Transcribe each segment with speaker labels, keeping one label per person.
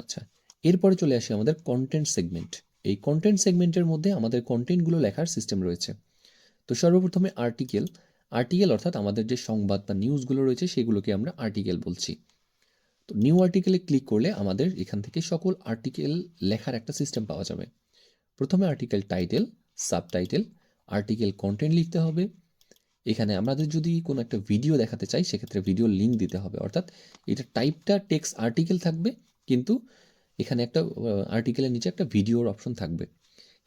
Speaker 1: আচ্ছা এরপরে চলে আসি আমাদের কন্টেন্ট সেগমেন্ট এই কন্টেন্ট সেগমেন্টের মধ্যে আমাদের কন্টেন্টগুলো লেখার সিস্টেম রয়েছে। তো সর্বপ্রথমে আর্টিকেল আর্টিকেল অর্থাৎ আমাদের যে সংবাদ বা নিউজগুলো রয়েছে, সেগুলোকে আমরা আর্টিকেল বলছি। তো নিউ আর্টিকেলে ক্লিক করলে আমাদের এখান থেকে সকল আর্টিকেল লেখার একটা সিস্টেম পাওয়া যাবে। প্রথমে article title subtitle article content লিখতে হবে। এখানে আমাদের যদি কোনো একটা ভিডিও দেখাতে চাই, সেক্ষেত্রে ভিডিও লিঙ্ক দিতে হবে। অর্থাৎ এটা টাইপটা টেক্সট আর্টিকেল থাকবে। কিন্তু এখানে একটা আর্টিকেলের নিচে একটা ভিডিওর অপশন থাকবে।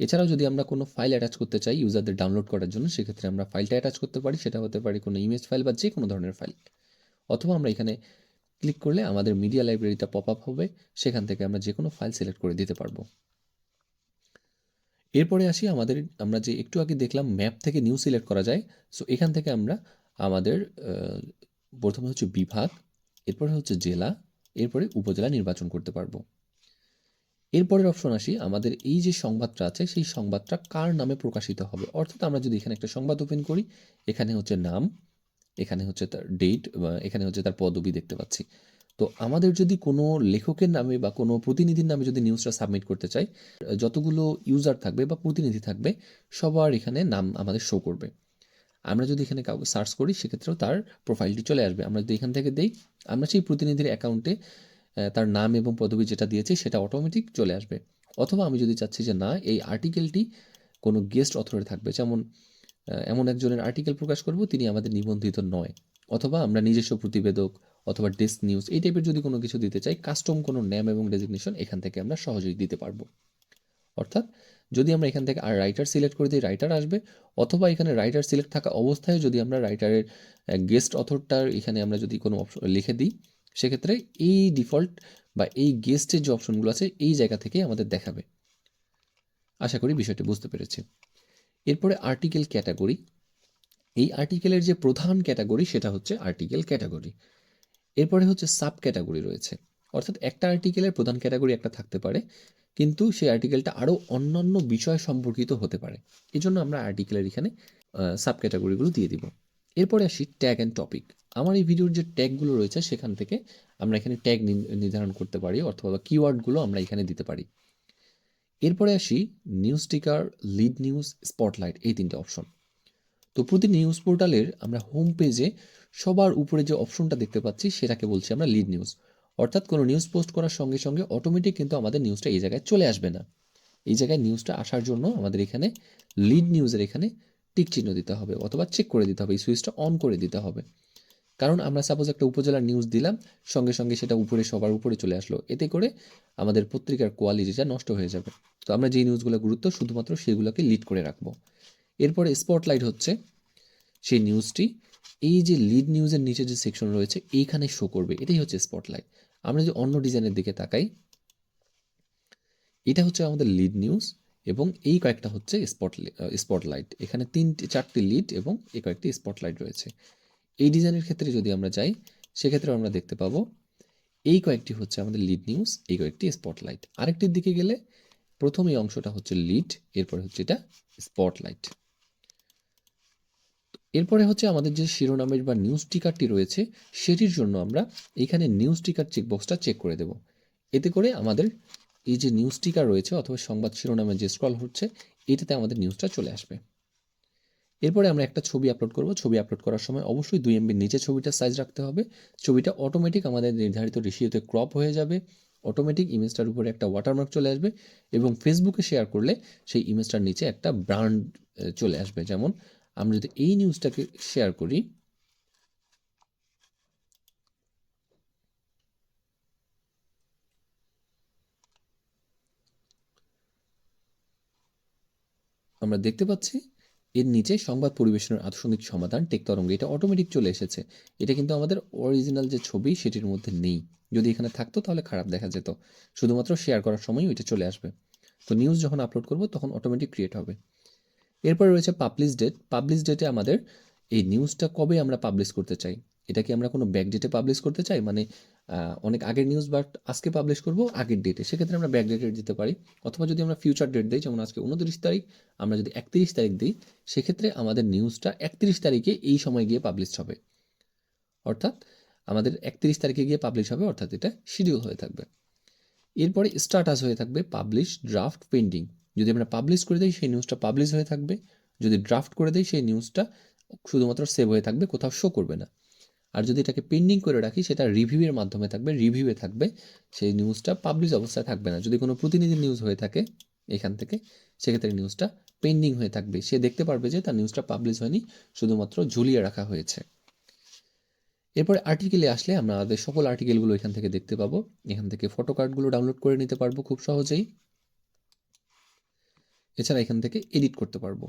Speaker 1: এছাড়াও যদি আমরা কোনো ফাইল অ্যাটাচ করতে চাই ইউজারদের ডাউনলোড করার জন্য, সেক্ষেত্রে আমরা ফাইলটা অ্যাটাচ করতে পারি, সেটা হতে পারে কোনো ইমেজ ফাইল বা যে কোনো ধরনের ফাইল অথবা আমরা এখানে ক্লিক করলে আমাদের মিডিয়া লাইব্রেরিটা পপ আপ হবে, সেখান থেকে আমরা যে কোনো ফাইল সিলেক্ট করে দিতে পারব। এরপরে আসি আমাদের, আমরা যে একটু আগে দেখলাম ম্যাপ থেকে নিউ সিলেক্ট করা যায় সো এখান থেকে আমরা আমাদের প্রথমে হচ্ছে বিভাগ, এরপরে হচ্ছে জেলা এরপরে উপজেলা নির্বাচন করতে পারব। এরপরের অপশন আসি, আমাদের এই যে সংবাদটা আছে, সেই সংবাদটা কার নামে প্রকাশিত হবে? অর্থাৎ আমরা যদি এখানে একটা সংবাদ ওপেন করি, এখানে হচ্ছে নাম, এখানে হচ্ছে তার ডেট এখানে হচ্ছে তার পদবি দেখতে পাচ্ছি। তো আমাদের যদি কোনো লেখকের নামে বা কোনো প্রতিনিধির নামে যদি নিউজটা সাবমিট করতে চাই, যতগুলো ইউজার থাকবে বা প্রতিনিধি থাকবে, সবার এখানে নাম আমাদের শো করবে। আমরা যদি এখানে কাউকে সার্চ করি, সেক্ষেত্রেও তার প্রোফাইলটি চলে আসবে। আমরা যদি এখান থেকে দেই, আমরা সেই প্রতিনিধির অ্যাকাউন্টে তার নাম এবং পদবি যেটা দিয়েছি, সেটা অটোমেটিক চলে আসবে। অথবা আমি যদি চাচ্ছি যে না, এই আর্টিকেলটি কোনো গেস্ট অথরে থাকবে। যেমন এমন একজনের আর্টিকেল প্রকাশ করব, তিনি আমাদের নিবন্ধিত নয়। অথবা আমরা নিজস্ব প্রতিবেদক অথবা ডেস্ক নিউজ এই টাইপের যদি কোনো কিছু দিতে চাই কাস্টম কোনো নেম এবং ডেজিগনেশন এখান থেকে আমরা সহজেই দিতে পারব। অর্থাৎ যদি আমরা এখান থেকে আর রাইটার সিলেক্ট করে দিই রাইটার আসবে। অথবা এখানে রাইটার সিলেক্ট থাকা অবস্থায় যদি আমরা রাইটারের গেস্ট অথরটার এখানে আমরা যদি কোনো অপশন লিখে দিই, সেক্ষেত্রে এই ডিফল্ট বা এই গেস্টের যে অপশনগুলো আছে, এই জায়গা থেকে আমাদের দেখাবে। আশা করি বিষয়টি বুঝতে পেরেছি। এরপরে আর্টিকেল ক্যাটাগরি এই আর্টিকেলের যে প্রধান ক্যাটাগরি সেটা হচ্ছে আর্টিকেল ক্যাটাগরি এরপরে হচ্ছে সাব ক্যাটাগরি রয়েছে। অর্থাৎ একটা আর্টিকেলের প্রধান ক্যাটাগরি একটা থাকতে পারে। কিন্তু সেই আর্টিকেলটা আরও অন্যান্য বিষয় সম্পর্কিত হতে পারে। এই জন্য আমরা আর্টিকেলের এখানে সাব ক্যাটাগরিগুলো দিয়ে দিব। এরপরে আসি ট্যাগ অ্যান্ড টপিক আমার এই ভিডিওর যে ট্যাগগুলো রয়েছে, সেখান থেকে আমরা এখানে ট্যাগ নির্ধারণ করতে পারি, অথবা কিওয়ার্ডগুলো আমরা এখানে দিতে পারি। এরপরে আসি নিউজ টিকার লিড নিউজ স্পটলাইট এই তিনটে অপশন তো প্রতি নিউজ পোর্টালের আমরা হোম পেজে সবার উপরে যে অপশনটা দেখতে পাচ্ছি, সেটাকে বলছি আমরা লিড নিউজ অর্থাৎ কোনো নিউজ পোস্ট করার সঙ্গে সঙ্গে অটোমেটিক কিন্তু আমাদের নিউজটা এই জায়গায় চলে আসবে না। এই জায়গায় নিউজটা আসার জন্য আমাদের এখানে লিড নিউজের এখানে টিক চিহ্ন দিতে হবে অথবা চেক করে দিতে হবে, এই সুইচটা অন করে দিতে হবে। কারণ আমরা সাপোজ একটা উপজেলার নিউজ দিলাম, সঙ্গে সঙ্গে সেটা উপরে, সবার উপরে চলে আসলো। এতে করে আমাদের পত্রিকার কোয়ালিটিটা নষ্ট হয়ে যাবে। তো আমরা যেই নিউজগুলো গুরুত্ব, শুধুমাত্র সেগুলোকে লিড করে রাখব। এরপরে স্পটলাইট হচ্ছে, সেই নিউজটি এই যে লিড নিউজের নিচে যে সেকশন রয়েছে, এইখানে শো করবে। এটাই হচ্ছে স্পটলাইট আমরা যদি অন্য ডিজাইনের দিকে তাকাই, এটা হচ্ছে আমাদের লিড নিউজ এবং এই কয়েকটা হচ্ছে স্পট স্পটলাইট এখানে তিনটি, চারটি লিড এবং এই কয়েকটি স্পটলাইট রয়েছে। এই ডিজাইনের ক্ষেত্রে যদি আমরা যাই সেক্ষেত্রে আমরা দেখতে পাবো এই কয়েকটি হচ্ছে আমাদের লিড নিউজ এই কয়েকটি স্পটলাইট আরেকটির দিকে গেলে প্রথম এই অংশটা হচ্ছে লিড এরপরে হচ্ছে এটা স্পটলাইট এরপরে হচ্ছে আমাদের যে শিরোনামের বা নিউজ টিকারটি রয়েছে, সেটির জন্য আমরা এখানে নিউজ টিকার চেকবক্সটা চেক করে দেব। এতে করে আমাদের এই যে নিউজ টিকার রয়েছে অথবা সংবাদ শিরোনামে যে স্ক্রল হচ্ছে, এটাতে আমাদের নিউজটা চলে আসবে। এরপরে আমরা একটা ছবি আপলোড করব। ছবি আপলোড করার সময় অবশ্যই দুই এমবির নিচে ছবিটা সাইজ রাখতে হবে। ছবিটা অটোমেটিক আমাদের নির্ধারিত রেশিওতে ক্রপ হয়ে যাবে। অটোমেটিক ইমেজটার উপরে একটা ওয়াটারমার্ক চলে আসবে এবং ফেসবুকে শেয়ার করলে সেই ইমেজটার নিচে একটা ব্র্যান্ড চলে আসবে। যেমন আমরা যদি এই নিউজটাকে শেয়ার করি, আমরা দেখতে পাচ্ছি এর নিচে সংবাদ পরিবেশনের আধুনিক সমাধান টেক তরঙ্গ এটা অটোমেটিক চলে এসেছে। এটা কিন্তু আমাদের অরিজিনাল যে ছবি সেটির মধ্যে নেই। যদি এখানে থাকতো তাহলে খারাপ দেখা যেত। শুধুমাত্র শেয়ার করার সময় ওইটা চলে আসবে। তো নিউজ যখন আপলোড করব তখন অটোমেটিক ক্রিয়েট হবে। এরপরে রয়েছে পাবলিশ ডেট পাবলিশ ডেটে আমাদের এই নিউজটা কবে আমরা পাবলিশ করতে চাই? এটা কি আমরা কোনো ব্যাক ডেটে পাবলিশ করতে চাই? মানে অনেক আগের নিউজ বাট আজকে পাবলিশ করব আগের ডেটে সেক্ষেত্রে আমরা ব্যাক ডেটে দিতে পারি। অথবা যদি আমরা ফিউচার ডেট দিই, যেমন আজকে উনত্রিশ তারিখ, আমরা যদি একত্রিশ তারিখ দিই, সেক্ষেত্রে আমাদের নিউজটা একত্রিশ তারিখে এই সময় গিয়ে পাবলিশ হবে। অর্থাৎ আমাদের একত্রিশ তারিখে গিয়ে পাবলিশ হবে, অর্থাৎ এটা শিডিউল হয়ে থাকবে। এরপরে স্ট্যাটাস হয়ে থাকবে পাবলিশ ড্রাফট পেন্ডিং যদি আমরা পাবলিশ করে দিই, সেই নিউজটা পাবলিশ হয়ে থাকবে। যদি ড্রাফট করে দিই, সেই নিউজটা শুধুমাত্র সেভ হয়ে থাকবে, কোথাও শো করবে না। আর যদি এটাকে পেন্ডিং করে রাখি, সেটা রিভিউয়ের মাধ্যমে থাকবে রিভিউয়ে থাকবে, সেই নিউজটা পাবলিশ অবস্থায় থাকবে না। যদি কোনো প্রতিনিধি নিউজ হয়ে থাকে এখান থেকে, সেক্ষেত্রে নিউজটা পেন্ডিং হয়ে থাকবে। সে দেখতে পারবে যে তার নিউজটা পাবলিশ হয়নি, শুধুমাত্র ঝুলিয়ে রাখা হয়েছে। এরপরে আর্টিকেলে আসলে আমরা আমাদের সকল আর্টিকেলগুলো এখান থেকে দেখতে পাবো। এখান থেকে ফটো কার্ডগুলো ডাউনলোড করে নিতে পারব খুব সহজেই। এছাড়া এখান থেকে এডিট করতে পারব।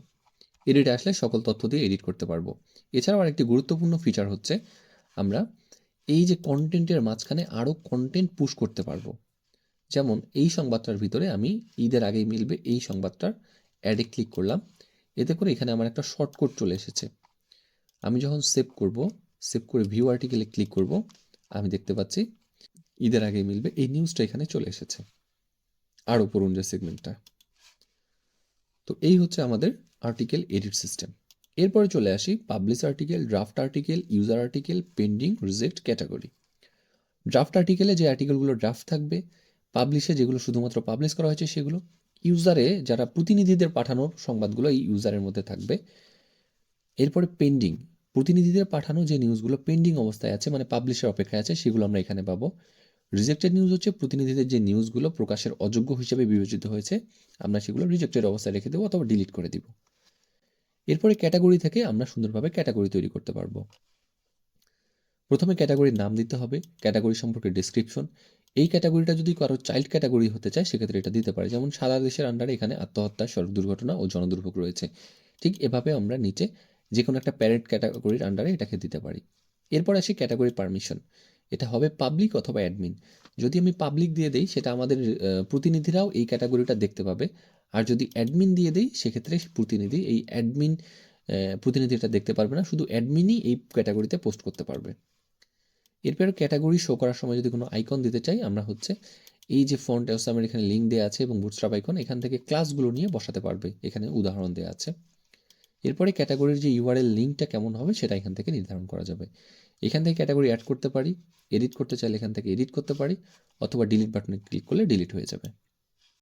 Speaker 1: এডিটে আসলে সকল তথ্য দিয়ে এডিট করতে পারব। এছাড়াও আরেকটি গুরুত্বপূর্ণ ফিচার হচ্ছে, আমরা এই যে কন্টেন্টের মাঝখানে আরও কন্টেন্ট পুশ করতে পারব। যেমন এই সংবাদটার ভিতরে আমি ঈদের আগেই মিলবে এই সংবাদটার অ্যাডে ক্লিক করলাম। এতে করে এখানে আমার একটা শর্টকট চলে এসেছে। আমি যখন সেভ করব সেভ করে ভিউ আর্টিকেলে ক্লিক করব, আমি দেখতে পাচ্ছি ঈদের আগেই মিলবে এই নিউজটা এখানে চলে এসেছে। আরও পড়ুন যে সেগমেন্টটা তো এই হচ্ছে আমাদের আর্টিকেল এডিট সিস্টেম এরপরে চলে আসি publish article draft article user article pending reject category draft আর্টিকেলে যে আর্টিকেলগুলো ড্রাফট থাকবে পাবলিশে যেগুলো শুধুমাত্র পাবলিশ করা হয়েছে সেগুলো ইউজারে যারা প্রতিনিধিদের পাঠানোর সংবাদগুলো এই ইউজারের মধ্যে থাকবে। এরপরে পেন্ডিং প্রতিনিধিদের পাঠানো যে নিউজগুলো পেন্ডিং অবস্থায় আছে মানে পাবলিশের অপেক্ষায় আছে, সেগুলো আমরা এখানে পাবো। রিজেক্টেড নিউজ হচ্ছে প্রতিনিধিদের যে নিউজগুলো প্রকাশের অযোগ্য হিসেবে বিবেচিত হয়েছে, আমরা সেগুলো রিজেক্টেড অবস্থায় রেখে দেবো অথবা ডিলিট করে দিব। এরপরে ক্যাটাগরি থেকে আমরা সুন্দরভাবে ক্যাটাগরি তৈরি করতে পারব। প্রথমে ক্যাটাগরির নাম দিতে হবে ক্যাটাগরি সম্পর্কে ডিসক্রিপশন এই ক্যাটাগরিটা যদি কারও চাইল্ড ক্যাটাগরি হতে চায়, সেক্ষেত্রে এটা দিতে পারে। যেমন সারা দেশের আন্ডারে এখানে আত্মহত্যা সড়ক দুর্ঘটনা ও জনদুর্ভোগ রয়েছে। ঠিক এভাবে আমরা নিচে যে কোনো একটা প্যারেন্ট ক্যাটাগরির আন্ডারে এটাকে দিতে পারি। এরপর আসি ক্যাটাগরি পারমিশন এটা হবে পাবলিক অথবা অ্যাডমিন যদি আমি পাবলিক দিয়ে দেই, সেটা আমাদের প্রতিনিধিরাও এই ক্যাটাগরিটা দেখতে পাবে। আর যদি অ্যাডমিন দিয়ে দেই, সেক্ষেত্রে প্রতিনিধি এই অ্যাডমিন প্রতিনিধিটা দেখতে পারবে না। শুধু অ্যাডমিনই এই ক্যাটাগরিতে পোস্ট করতে পারবে। এরপর ক্যাটাগরি শো করার সময় যদি কোনো আইকন দিতে চাই, আমরা হচ্ছে এই যে ফন্ট আমার এখানে লিঙ্ক দেওয়া আছে এবং বুটস্ট্রাপ আইকন এখান থেকে ক্লাসগুলো নিয়ে বসাতে পারবে। এখানে উদাহরণ দেওয়া আছে। এরপরে ক্যাটাগরির যে ইউআরএল লিঙ্কটা কেমন হবে, সেটা এখান থেকে নির্ধারণ করা যাবে। এখান থেকে ক্যাটাগরি অ্যাড করতে পারি এডিট করতে চাইলে এখান থেকে এডিট করতে পারি, অথবা ডিলিট বাটনে ক্লিক করলে ডিলিট হয়ে যাবে।